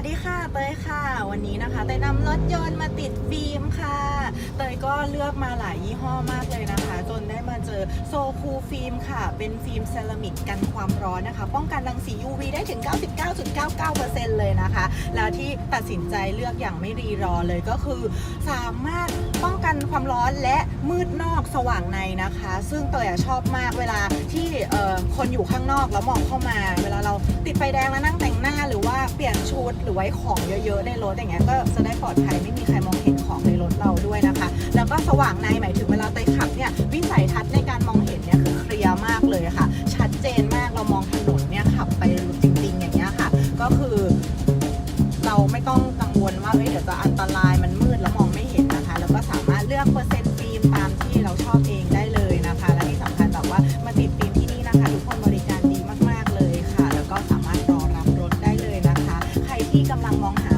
วัสดีค่ะเตยค่ะ วันนี้นะคะเตยนำรถยนต์มาติดฟิล์มค่ะ เตยก็เลือกมาหลายยี่ห้อมากเลยนะคะ จนได้มาเจอโซคูฟิล์มค่ะ เป็นฟิล์มเซรามิกกันความร้อนนะคะ ป้องกันรังสี UV ได้ถึง 99.99%เลยนะคะ แล้วที่ตัดสินใจเลือกอย่างไม่รีรอเลยก็คือ สามารถป้องกันความร้อนและมืดนอกสว่างในนะคะ ซึ่งเตยชอบมากเวลาที่คนอยู่ข้างนอกแล้วมองเข้ามา เวลาเราติดไฟแดงแล้วนั่งแต่งหน้าหรือ เปลี่ยนชุดหรือไว้ของเยอะๆในรถอย่างเงี้ยก็จะได้ปลอดภัยไม่มีใครมองเห็นของในรถเราด้วยนะคะ แล้วก็สว่างในหมายถึงเวลาเตยขับเนี่ยวิสัยทัศน์ในการมองเห็นเนี่ยคือเคลียร์มากเลยค่ะ ชัดเจนมากเรามองถนนเนี่ยขับไปจริงๆอย่างเงี้ยค่ะ ก็คือ เราไม่ต้องกังวลว่าเอ้ยเดี๋ยวจะอันตรายมันมืดแล้วมองไม่เห็นนะคะ แล้วก็สามารถเลือกเปอร์เซ็นต์ฟิล์มตามที่เราชอบเองได้ ลังมองหา